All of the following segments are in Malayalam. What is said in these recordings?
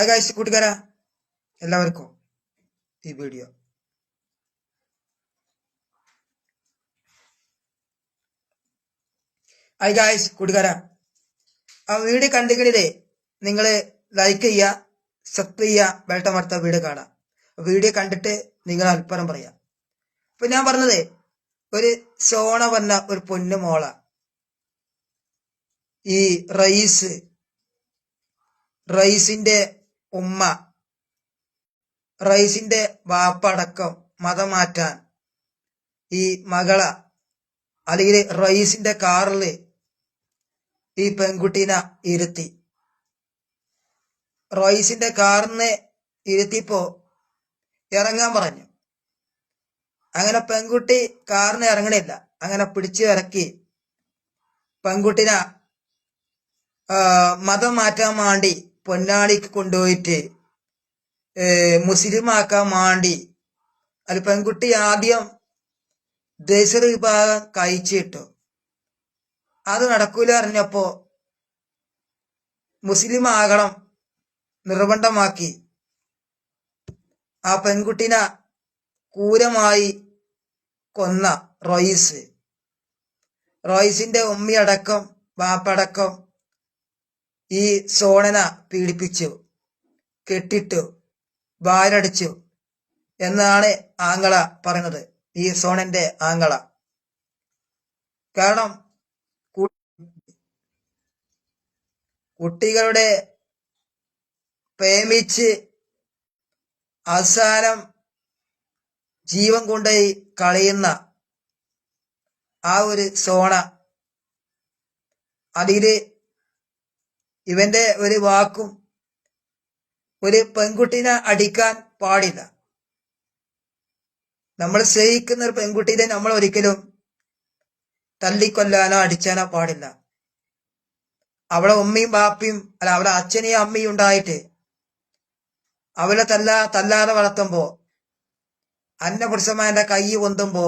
ഹായ് ഗായ്സ് കൂട്ടുകാരാ എല്ലാവർക്കും ഈ വീഡിയോ ഹായ് ഗായ്സ് കൂട്ടുകാരാ ആ വീഡിയോ കണ്ടിക്കണില്ലേ നിങ്ങൾ ലൈക്ക് ചെയ്യുക സബ് ചെയ്യുക ബെൽട്ടമർത്ത വീഡിയോ കാണാം വീഡിയോ കണ്ടിട്ട് നിങ്ങൾ അൽപ്പരം പറയാം. ഇപ്പൊ ഞാൻ പറഞ്ഞത് ഒരു സോണ വന്ന ഒരു പൊന്നു മോള. ഈ റൈസ് റൈസിന്റെ ഉമ്മ. റൈസിന്റെ വാപ്പടക്കം മതം മാറ്റാൻ ഈ മകള അല്ലെങ്കിൽ റൈസിന്റെ കാറിൽ ഈ പെൺകുട്ടീനെ ഇരുത്തി. റോയിസിന്റെ കാറിനെ ഇരുത്തിപ്പോ ഇറങ്ങാൻ പറഞ്ഞു. അങ്ങനെ പെൺകുട്ടി കാറിന് ഇറങ്ങണില്ല. അങ്ങനെ പിടിച്ചു ഇറക്കി. പെൺകുട്ടിനെ മതം മാറ്റാൻ വേണ്ടി പൊന്നാളിക്ക് കൊണ്ടുപോയിട്ട് മുസ്ലിമാക്കാൻ വേണ്ടി അത് പെൺകുട്ടി ആദ്യം ദേശീയ വിഭാഗം കഴിച്ചിട്ടു അത് നടക്കൂല അറിഞ്ഞപ്പോ മുസ്ലിം ആകണം നിർബന്ധമാക്കി. ആ പെൺകുട്ടിനെ ക്രൂരമായി കൊന്ന റോയിസ്. റോയിസിന്റെ ഉമ്മിയടക്കം വാപ്പടക്കം ഈ സോണന പീഡിപ്പിച്ചു കെട്ടിട്ടു വാരടിച്ചു എന്നാണ് ആങ്ങള പറഞ്ഞത് ഈ സോണന്റെ ആങ്ങള. കാരണം കുട്ടികളുടെ പ്രേമിച്ച് അവസാനം ജീവൻ കൊണ്ടുപോയി കളയുന്ന ആ ഒരു സോണ അതിൽ ഇവന്റെ ഒരു വാക്കും ഒരു പെൺകുട്ടിനെ അടിക്കാൻ പാടില്ല. നമ്മൾ സ്നേഹിക്കുന്ന ഒരു പെൺകുട്ടിയെ നമ്മൾ ഒരിക്കലും തല്ലിക്കൊല്ലാനോ അടിച്ചാനോ പാടില്ല. അവളെ ഉമ്മയും ബാപ്പയും അല്ല അവളെ അച്ഛനെയും അമ്മയും ഉണ്ടായിട്ട് അവളെ തല്ല തല്ലാതെ വളർത്തുമ്പോ അന്നപുരുഷന്മാരുടെ കൈ പൊന്തുമ്പോ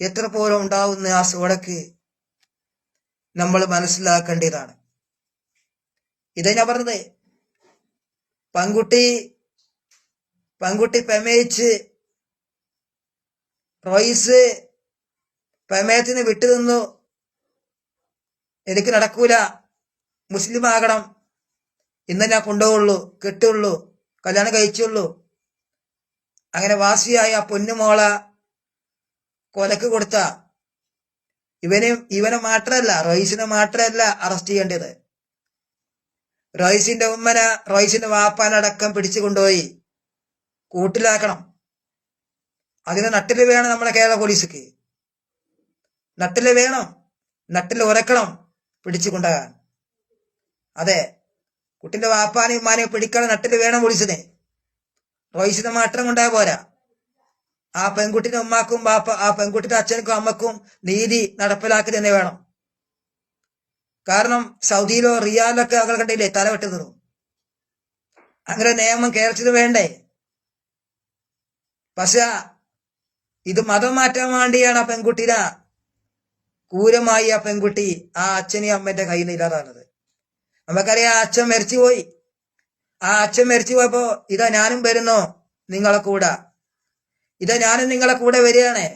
എത്ര പോലും ഉണ്ടാവുന്ന ആ സോടക്ക് നമ്മൾ മനസ്സിലാക്കേണ്ടതാണ്. ഇതാ ഞാൻ പറഞ്ഞത്? പെൺകുട്ടി പെൺകുട്ടി പെമേച്ച് റോയിസ് പ്രമേയത്തിന് വിട്ടുനിന്നു എനിക്ക് നടക്കൂല. മുസ്ലിം ആകണം ഇന്ന് ഞാൻ കൊണ്ടുപോകുള്ളൂ കെട്ടുള്ളൂ കല്യാണം കഴിച്ചുള്ളൂ. അങ്ങനെ വാസിയായ ആ പൊന്നുമോള കൊലക്ക് കൊടുത്ത. ഇവനെ ഇവനെ മാത്രമല്ല റോയിസിനെ മാത്രമല്ല അറസ്റ്റ് ചെയ്യേണ്ടത്. റോയിസിന്റെ ഉമ്മന റോയിസിന്റെ വാപ്പാനടക്കം പിടിച്ചു കൊണ്ടുപോയി കൂട്ടിലാക്കണം. അതിന് നട്ടിൽ വേണം നമ്മളെ കേരള പോലീസിക്ക്. നട്ടിൽ വേണം നട്ടിൽ ഉരക്കണം പിടിച്ചു കൊണ്ടുപോകാൻ. അതെ കുട്ടിന്റെ വാപ്പാനെയും ഉമ്മാനെയും പിടിക്കണം നട്ടിൽ വേണം പോലീസിനെ. റോയിസിനെ മാത്രം കൊണ്ടായ പോരാ. ആ പെൺകുട്ടിന്റെ ഉമ്മാക്കും ബാപ്പ ആ പെൺകുട്ടിന്റെ അച്ഛനക്കും അമ്മക്കും നീതി നടപ്പിലാക്കി തന്നെ വേണം. കാരണം സൗദിയിലോ റിയാദിലൊക്കെ അകൾ കണ്ടില്ലേ തല നിന്നു അങ്ങനെ നിയമം കേരളത്തിന് വേണ്ടേ? പക്ഷെ ഇത് മതം മാറ്റാൻ വേണ്ടിയാണ് ആ പെൺകുട്ടിനെ ക്രൂരമായി ആ പെൺകുട്ടി ആ അച്ഛനെയും അമ്മന്റെ കയ്യിൽ നിന്ന് ഇല്ലാതാണത് നമുക്കറിയാം ആ അച്ഛൻ മരിച്ചു പോയി ആ അച്ഛൻ മരിച്ചു പോയപ്പോ ഇതാ ഞാനും വരുന്നു നിങ്ങളെ കൂടെ. ഇതാ ഞാനും നിങ്ങളെ കൂടെ വരികയാണേ.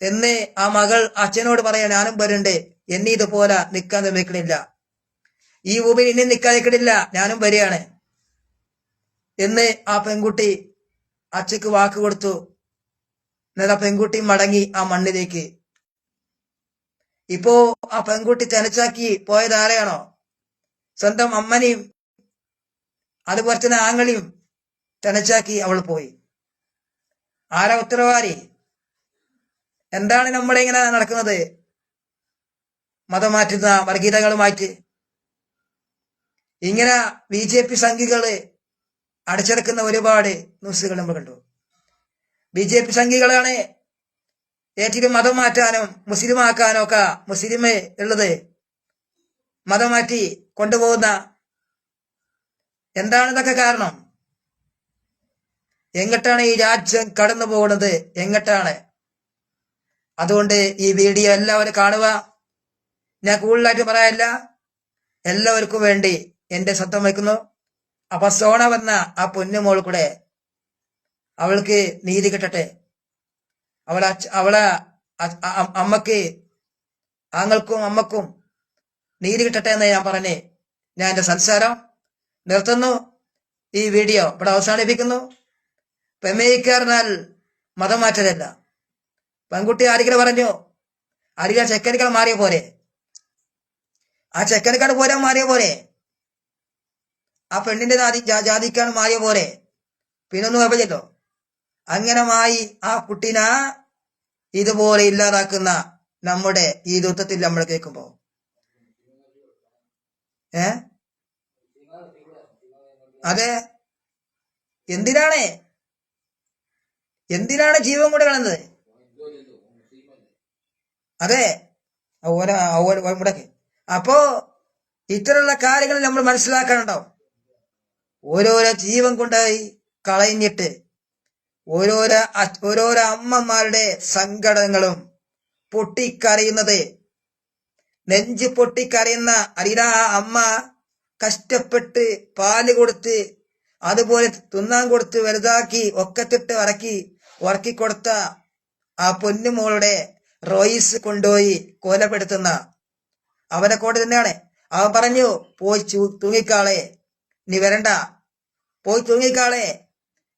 എന്ന് ആ മകൾ അച്ഛനോട് പറയാ ഞാനും വരുന്നുണ്ട് എന്നെ ഇതുപോലെ നിൽക്കാൻ നിർമ്മിക്കണില്ല ഈ ഭൂമി ഇനി നിൽക്കാൻ നിൽക്കണില്ല. ഞാനും വരികയാണ്. എന്ന് ആ പെൺകുട്ടി അച്ഛക്ക് വാക്ക് കൊടുത്തു. എന്നാൽ ആ പെൺകുട്ടി മടങ്ങി ആ മണ്ണിലേക്ക്. ഇപ്പോ ആ പെൺകുട്ടി തനച്ചാക്കി പോയത് ആരെയാണോ? സ്വന്തം അമ്മനെയും അതുപോലെ തന്നെ ആങ്ങളെയും തനച്ചാക്കി അവൾ പോയി. ആരാ ഉത്തരവാദി? എന്താണ് നമ്മളിങ്ങനെ നടക്കുന്നത്? മതം മാറ്റുന്ന വർഗീയതകളുമായിട്ട് ഇങ്ങനെ ബി ജെ പി സംഘികൾ അടച്ചെടുക്കുന്ന ഒരുപാട് ന്യൂസുകൾ നമ്മൾ കണ്ടു. ബി ജെ പി സംഘികളാണ് ഏറ്റവും മതം മാറ്റാനും മുസ്ലിം ആക്കാനും ഒക്കെ മുസ്ലിം ഉള്ളത്. മതം മാറ്റി കൊണ്ടുപോകുന്ന എന്താണ് ഇതൊക്കെ കാരണം? എങ്ങട്ടാണ് ഈ രാജ്യം കടന്നു പോകുന്നത് എങ്ങട്ടാണ്? അതുകൊണ്ട് ഈ വീഡിയോ എല്ലാവരും കാണുക. ഞാൻ കൂടുതലായിട്ട് പറയാനില്ല. എല്ലാവർക്കും വേണ്ടി എന്റെ ശബ്ദം വയ്ക്കുന്നു. അപ്പൊ സോണ വന്ന ആ പൊന്നുമോൾ കൂടെ അവൾക്ക് നീതി കിട്ടട്ടെ. അവളെ അവളെ അമ്മയ്ക്ക് ആങ്ങൾക്കും അമ്മക്കും നീതി കിട്ടട്ടെ എന്ന് ഞാൻ പറഞ്ഞേ ഞാൻ എന്റെ സംസാരം നിർത്തുന്നു. ഈ വീഡിയോ ഇവിടെ അവസാനിപ്പിക്കുന്നു. പെമ്മയിക്കാരനാൽ മതം മാറ്റരല്ല. പെൺകുട്ടി ആരെങ്കിലും പറഞ്ഞു? ആരിക്കൽ ചെക്കനിക്കാൾ മാറിയ പോരെ ആ ചെക്കനിക്കാട് പോരാൻ മാറിയ പോരെ. ആ പെണ്ണിന്റെ ജാതി ജാതിക്കാണ് മാറിയ പോരെ. പിന്നൊന്നും കുഴപ്പമില്ലല്ലോ. അങ്ങനമായി ആ കുട്ടിന ഇതുപോലെ ഇല്ലാതാക്കുന്ന നമ്മുടെ ഈ ദുത്വത്തിൽ നമ്മൾ കേൾക്കുമ്പോ ഏ? അതെ. എന്തിനാണ്? എന്തിനാണ് ജീവൻ കൂടെ കളഞ്ഞത്? അതെ. ഓരോ ഓരോ മുടക്ക്. അപ്പോ ഇത്തരമുള്ള കാര്യങ്ങൾ നമ്മൾ മനസ്സിലാക്കാനുണ്ടാവും ഓരോരോ ജീവൻ കൊണ്ടായി കളഞ്ഞിട്ട് ഓരോരോ ഓരോരോ അമ്മമാരുടെ സങ്കടങ്ങളും പൊട്ടിക്കറിയുന്നത് നെഞ്ച് പൊട്ടിക്കറിയുന്ന അറിയാ അമ്മ കഷ്ടപ്പെട്ട് പാൽ കൊടുത്ത് അതുപോലെ തിന്നാൻ കൊടുത്ത് വലുതാക്കി ഒക്കത്തിട്ട് ഇറക്കി ഉറക്കി കൊടുത്ത ആ പൊന്നുമോളുടെ റോയിസ് കൊണ്ടുപോയി കൊലപ്പെടുത്തുന്ന അവനെ കൊണ്ട് തന്നെയാണ്. അവൻ പറഞ്ഞു പോയി തൂങ്ങിക്കാളെ നീ വരണ്ട. പോയി തൂങ്ങിക്കാളെ.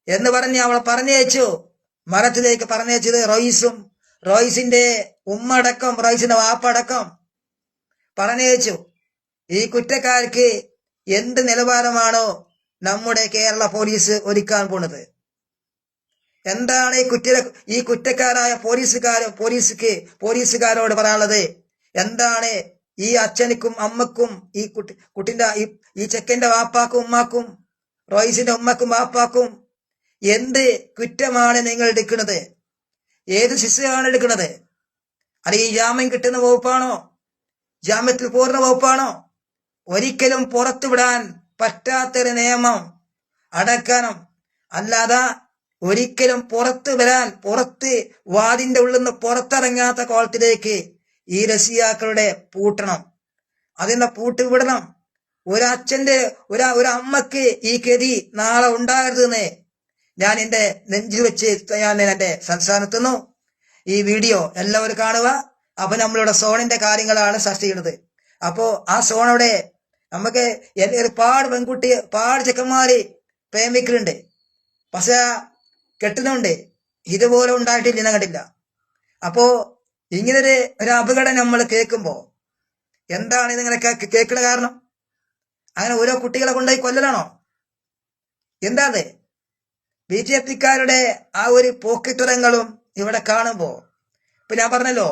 എന്ന് പറഞ്ഞ് അവളെ പറഞ്ഞയച്ചു. മരത്തിലേക്ക് പറഞ്ഞയച്ചത് റോയിസും റോയിസിന്റെ ഉമ്മ അടക്കം റോയിസിന്റെ വാപ്പടക്കം പറഞ്ഞയച്ചു. ഈ കുറ്റക്കാർക്ക് എന്ത് നിലവാരമാണോ നമ്മുടെ കേരള പോലീസ് ഒരുക്കാൻ പോണത്? എന്താണ് ഈ കുറ്റ ഈ കുറ്റക്കാരായ പോലീസുകാരോ പോലീസുക്ക് പോലീസുകാരോട് പറയാനുള്ളത്? എന്താണ് ഈ അച്ഛനിക്കും അമ്മക്കും ഈ കുട്ടി കുട്ടിന്റെ ഈ ചെക്കന്റെ വാപ്പാക്കും ഉമ്മാക്കും റോയിസിന്റെ ഉമ്മക്കും വാപ്പാക്കും എന്ത് കുറ്റമാണ് നിങ്ങൾ എടുക്കുന്നത്? ഏത് ശിക്ഷയാണ് എടുക്കുന്നത്? അത് ഈ ജാമ്യം കിട്ടുന്ന വകുപ്പാണോ? ജാമ്യത്തിൽ പൂർണ വകുപ്പാണോ? ഒരിക്കലും പുറത്തുവിടാൻ പറ്റാത്തൊരു നിയമം അടക്കണം. അല്ലാതെ ഒരിക്കലും പുറത്തു വരാൻ പുറത്ത് വാതിന്റെ ഉള്ളിൽ നിന്ന് പുറത്തിറങ്ങാത്ത കോളത്തിലേക്ക് ഈ രസിയാക്കളുടെ പൂട്ടണം. അതിന്റെ പൂട്ട് വിടണം ഒരച്ഛന്റെ ഒരു ഒരു അമ്മയ്ക്ക് ഈ ഗതി നാളെ ഉണ്ടാകരുതെന്ന് ഞാൻ എന്റെ നെഞ്ചിൽ വെച്ച് ഞാൻ എന്റെ സംസ്ഥാനത്തുന്നു ഈ വീഡിയോ എല്ലാവരും കാണുക. അപ്പൊ നമ്മളുടെ സോണിന്റെ കാര്യങ്ങളാണ് ചർച്ച ചെയ്യുന്നത്. അപ്പോ ആ സോണോടെ നമുക്ക് ഒരുപാട് പെൺകുട്ടി ഒരുപാട് ചെക്കന്മാര് പ്രേമിക്കലുണ്ട്. പക്ഷെ കെട്ടുന്നുണ്ട്. ഇതുപോലെ ഉണ്ടായിട്ടില്ല ഞാൻ കണ്ടില്ല അപ്പോ ഇങ്ങനൊരു ഒരു അപകടം നമ്മൾ കേൾക്കുമ്പോ എന്താണ് ഇതിങ്ങനെ കേൾക്കുന്ന കാരണം? അങ്ങനെ ഓരോ കുട്ടികളെ കൊണ്ടുപോയി കൊല്ലലാണോ? എന്താ അത് ബി ജെ പിക്കാരുടെ ആ ഒരു പോക്കിത്തുറങ്ങളും ഇവിടെ കാണുമ്പോ ഇപ്പൊ ഞാൻ പറഞ്ഞല്ലോ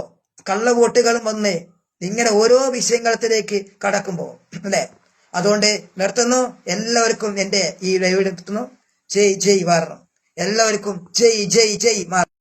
കള്ളവോട്ടുകളും വന്ന് ഇങ്ങനെ ഓരോ വിഷയങ്ങളത്തിലേക്ക് കടക്കുമ്പോ അല്ലെ? അതുകൊണ്ട് നിർത്തുന്നു. എല്ലാവർക്കും എന്റെ ഈ ലൈവ് നിർത്തുന്നു ജയ് ജയ് മാറണം എല്ലാവർക്കും ജയ് ജയ് ജയ് മാറണം.